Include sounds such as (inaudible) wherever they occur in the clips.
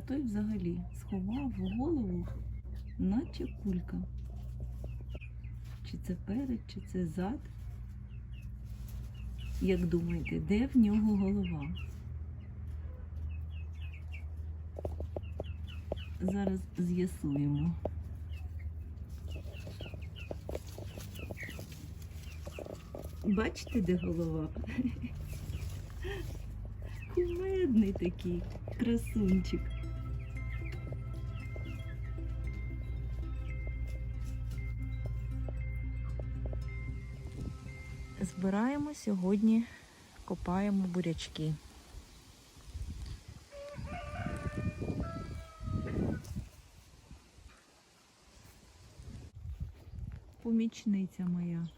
А той взагалі сховав голову, наче кулька. Чи це перед, чи це зад? Як думаєте, де в нього голова? Зараз з'ясуємо. Бачите, де голова? (laughs) Кумедний такий красунчик. Збираємо сьогодні, копаємо бурячки. Помічниця моя.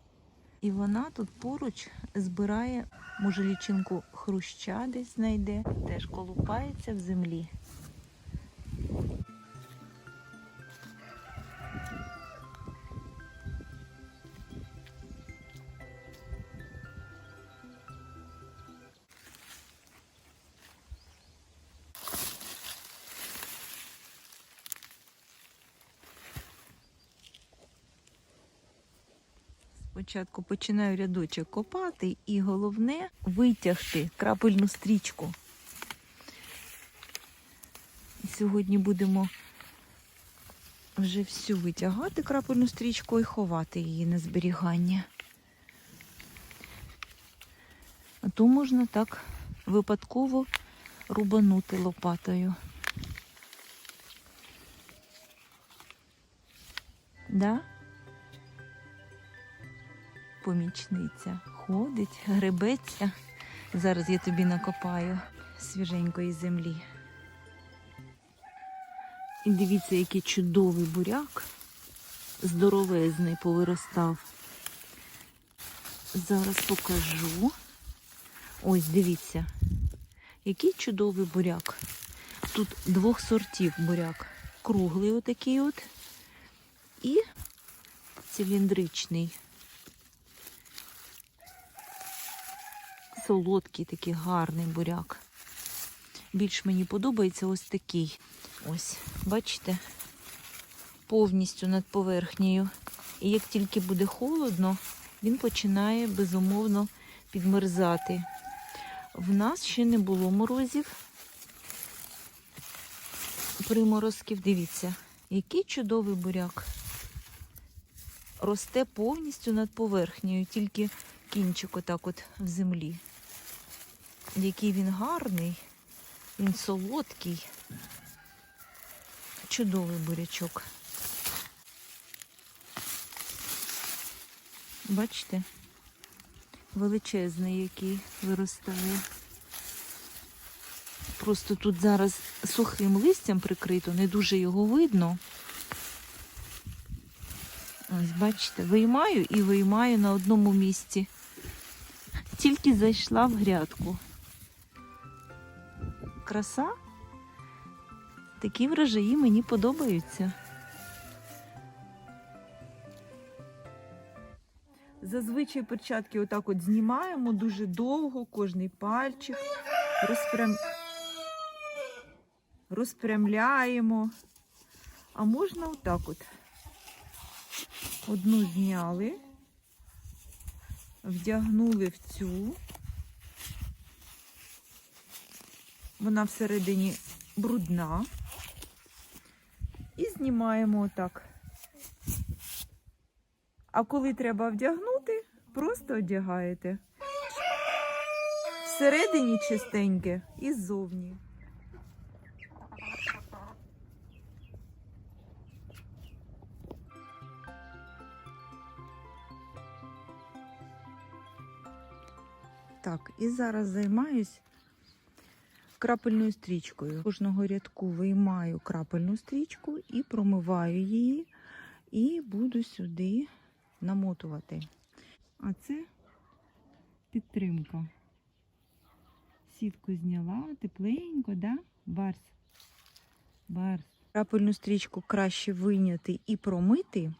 І вона тут поруч збирає, може, лічинку хруща десь знайде, теж колупається в землі. Спочатку починаю рядочок копати і головне витягти крапельну стрічку. Сьогодні будемо вже всю витягати крапельну стрічку і ховати її на зберігання. А то можна так випадково рубанути лопатою. Да? Помічниця ходить, гребеться. Зараз я тобі накопаю свіженької землі. І дивіться, який чудовий буряк, здоровезний повиростав. Зараз покажу. Ось, дивіться, який чудовий буряк. Тут двох сортів буряк. Круглий отакий от і циліндричний. Солодкий, такий гарний буряк. Більш мені подобається ось такий. Ось, бачите, повністю над поверхнею. І як тільки буде холодно, він починає безумовно підмерзати. В нас ще не було морозів. Приморозків, дивіться, який чудовий буряк. Росте повністю над поверхнею, тільки кінчик отак от в землі. Який він гарний, він солодкий. Чудовий бурячок. Бачите? Величезний, який виростає. Просто тут зараз сухим листям прикрито, не дуже його видно. Ось, бачите, виймаю і виймаю на одному місці. Тільки зайшла в грядку. Краса. Такі врожаї мені подобаються. Зазвичай перчатки отак от знімаємо дуже довго, кожний пальчик, розпрям... розпрямляємо. А можна отак от. Одну зняли, вдягнули в цю. Вона всередині брудна. І знімаємо отак. А коли треба вдягнути, просто одягаєте. Всередині чистеньке і ззовні. Так, і зараз займаюсь крапельною стрічкою. Кожного рядку виймаю крапельну стрічку і промиваю її, і буду сюди намотувати. А це підтримка. Сітку зняла, тепленько, да? Барс. Барс. Крапельну стрічку краще вийняти і промити.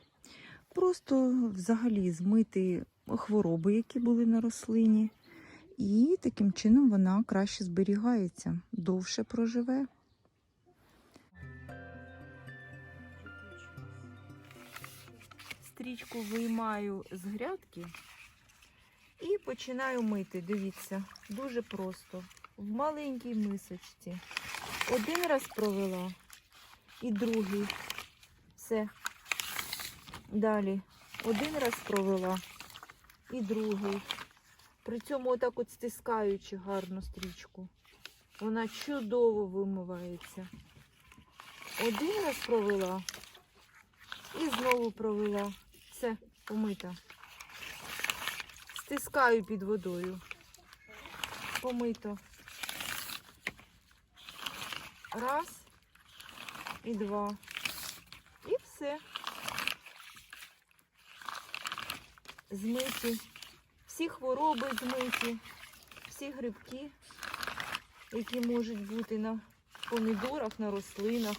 Просто взагалі змити хвороби, які були на рослині. І таким чином вона краще зберігається, довше проживе. Стрічку виймаю з грядки і починаю мити. Дивіться, дуже просто. В маленькій мисочці. Один раз провела і другий. Все. Далі. Один раз провела і другий. При цьому отак от стискаючи гарно стрічку. Вона чудово вимивається. Один раз провела і знову провела. Все, помита. Стискаю під водою. Помито. Раз і два. І все. Змиті. Всі хвороби змиті, всі грибки, які можуть бути на помідорах, на рослинах.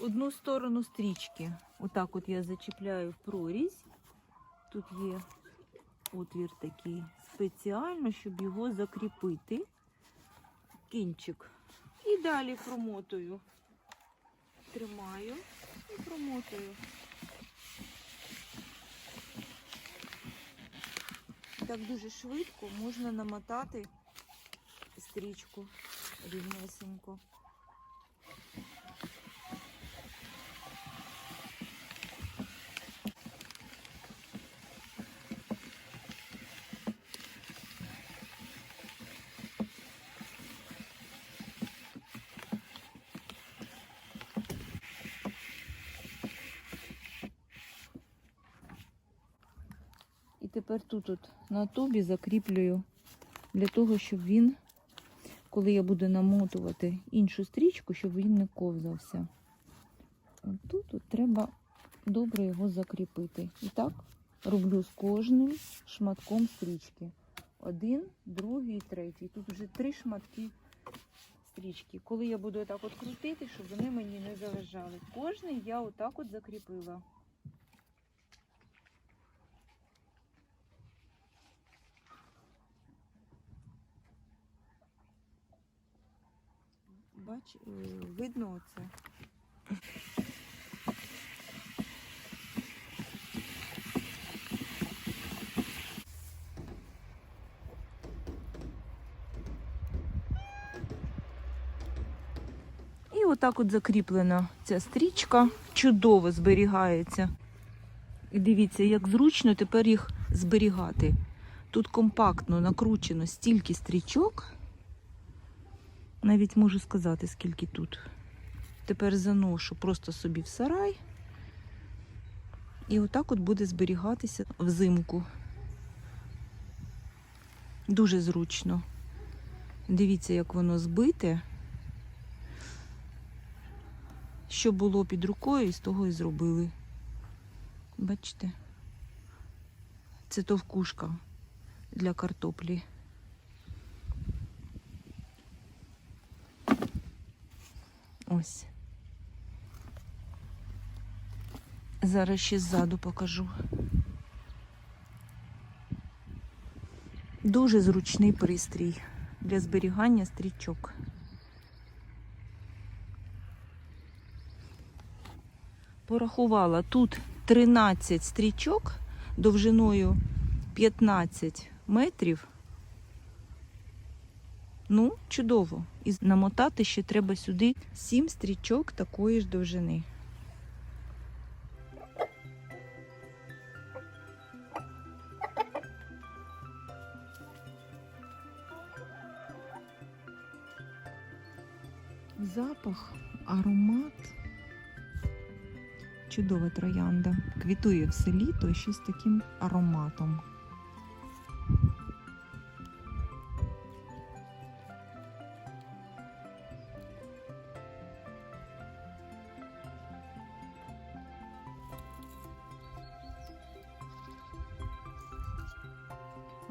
Одну сторону стрічки. Отак от я зачіпляю прорізь. Тут є отвір такий спеціально, щоб його закріпити. Кінчик. І далі промотую. Тримаю і промотую. Так дуже швидко можна намотати стрічку рівнесенько. І тепер тут от на тубі закріплюю для того, щоб він, коли я буду намотувати іншу стрічку, щоб він не ковзався. От тут от треба добре його закріпити. І так роблю з кожним шматком стрічки. Один, другий, третій. Тут вже три шматки стрічки. Коли я буду отак от крутити, щоб вони мені не заважали. Кожний я отак от закріпила. Бач, е, видно оце. І отак от закріплена ця стрічка, чудово зберігається. І дивіться, як зручно тепер їх зберігати. Тут компактно накручено стільки стрічок. Навіть можу сказати, скільки тут. Тепер заношу просто собі в сарай. І отак от буде зберігатися взимку. Дуже зручно. Дивіться, як воно збите. Що було під рукою, з того і зробили. Бачите? Це товкушка для картоплі. Ось. Зараз ще ззаду покажу. Дуже зручний пристрій для зберігання стрічок. Порахувала тут 13 стрічок довжиною 15 метрів. Ну, чудово. І намотати ще треба сюди 7 стрічок такої ж довжини. Запах, аромат. Чудова троянда. Квітує все літо ще з таким ароматом.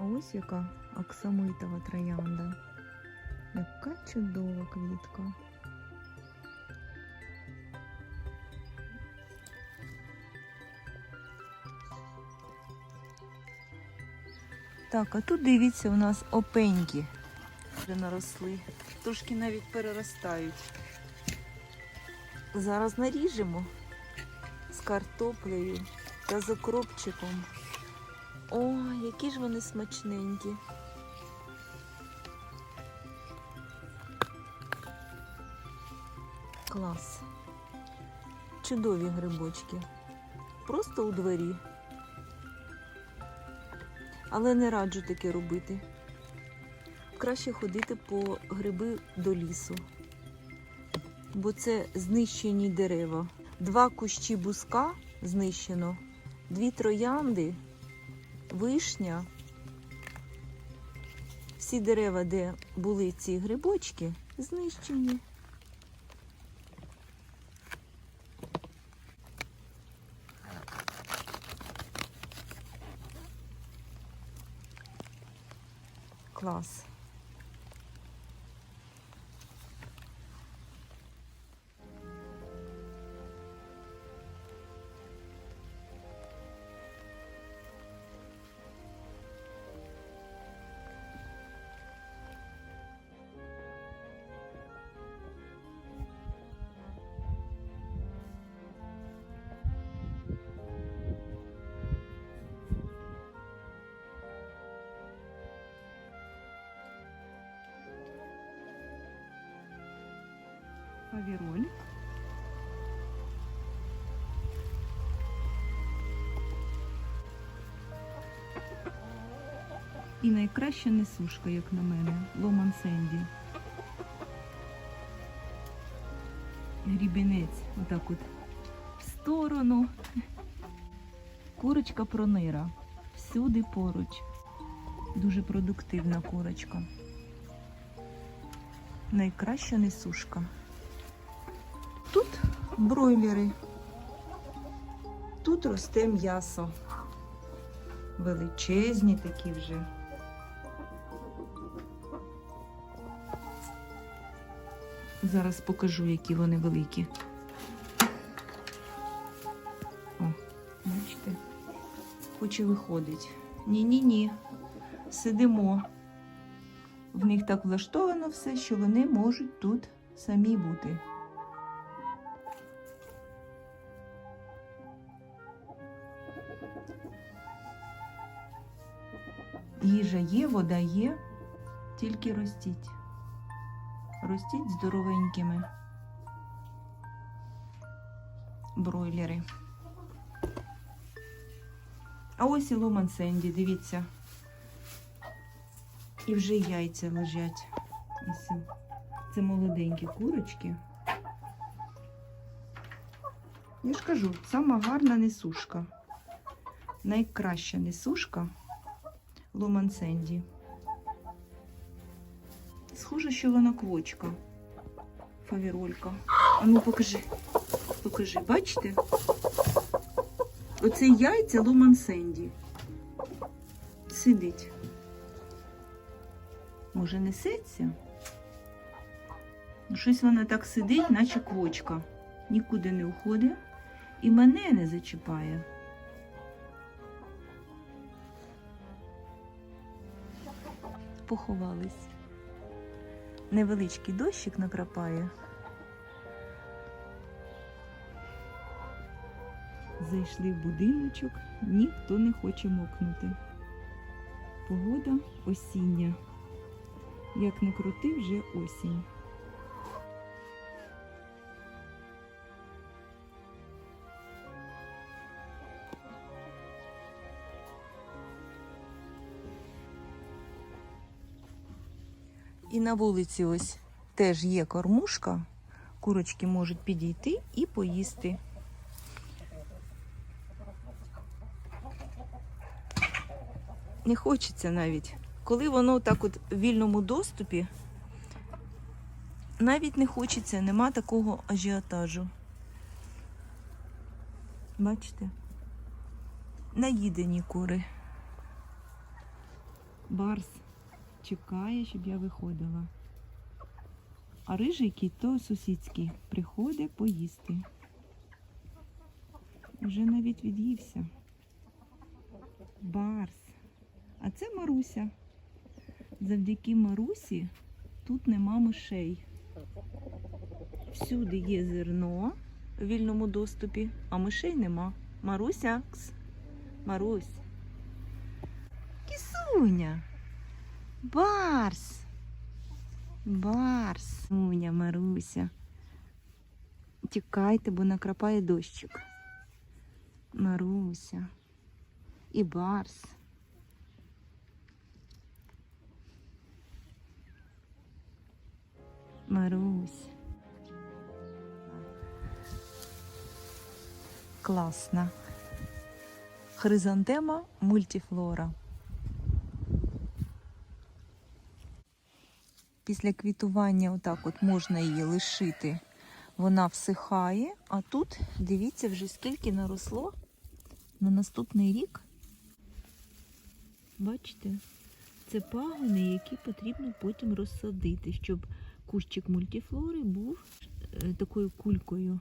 А ось яка оксамитова троянда. Яка чудова квітка. Так, а тут дивіться, у нас опеньки вже наросли. Трошки навіть переростають. Зараз наріжемо з картоплею та з окропчиком. О, які ж вони смачненькі. Клас. Чудові грибочки. Просто у дворі. Але не раджу таке робити. Краще ходити по гриби до лісу, бо це знищені дерева. Два кущі бузка знищено, дві троянди, вишня. Всі дерева, де були ці грибочки, знищені. Клас. Павіроль. І найкраща несушка, як на мене, Ломан Сенді. Грібінець, отак от в сторону. Курочка пронира. Всюди поруч. Дуже продуктивна курочка. Найкраща несушка. Бройлери. Тут росте м'ясо. Величезні такі вже. Зараз покажу, які вони великі. О, бачите? Хоче виходить. Ні-ні-ні. Сидимо. В них так влаштовано все, що вони можуть тут самі бути. Їжа є, вода є, тільки ростіть. Ростіть здоровенькими. Бройлери. А ось і Ломан Сенді, дивіться. І вже яйця лежать. Це молоденькі курочки. Я ж кажу, сама гарна несушка. Найкраща несушка Ломан Сенді. Схоже, що вона квочка. Фавіролька. А ну покажи. Покажи, бачите? Оце яйця Ломан Сенді. Сидить. Може, несеться? Ну, щось вона так сидить, наче квочка. Нікуди не уходить і мене не зачіпає. Поховались. Невеличкий дощик накрапає. Зайшли в будиночок, ніхто не хоче мокнути. Погода осіння. Як не крути, вже осінь. І на вулиці ось теж є кормушка. Курочки можуть підійти і поїсти. Не хочеться навіть. Коли воно так от в вільному доступі, навіть не хочеться, нема такого ажіотажу. Бачите? Наїдені кури. Барс чекає, щоб я виходила. А рижий кіт то сусідський приходить поїсти. Вже навіть від'ївся. Барс. А це Маруся. Завдяки Марусі тут нема мишей. Всюди є зерно в вільному доступі, а мишей нема. Маруся. кс. Марусь. Кісуня. Барс. Барс. Уня, Маруся. Тікайте, бо накрапає дощик. Маруся. І Барс. Марусь. Класна. Хризантема мультифлора. Після квітування отак от можна її лишити. Вона всихає, а тут дивіться вже скільки наросло на наступний рік. Бачите? Це пагони, які потрібно потім розсадити, щоб кущик мультифлори був е, такою кулькою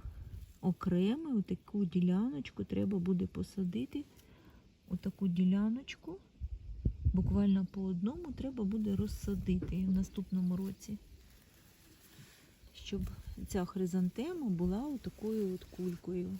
окремо. Отаку діляночку треба буде посадити. Отаку діляночку. Буквально по одному треба буде розсадити в наступному році, щоб ця хризантема була отакою от кулькою.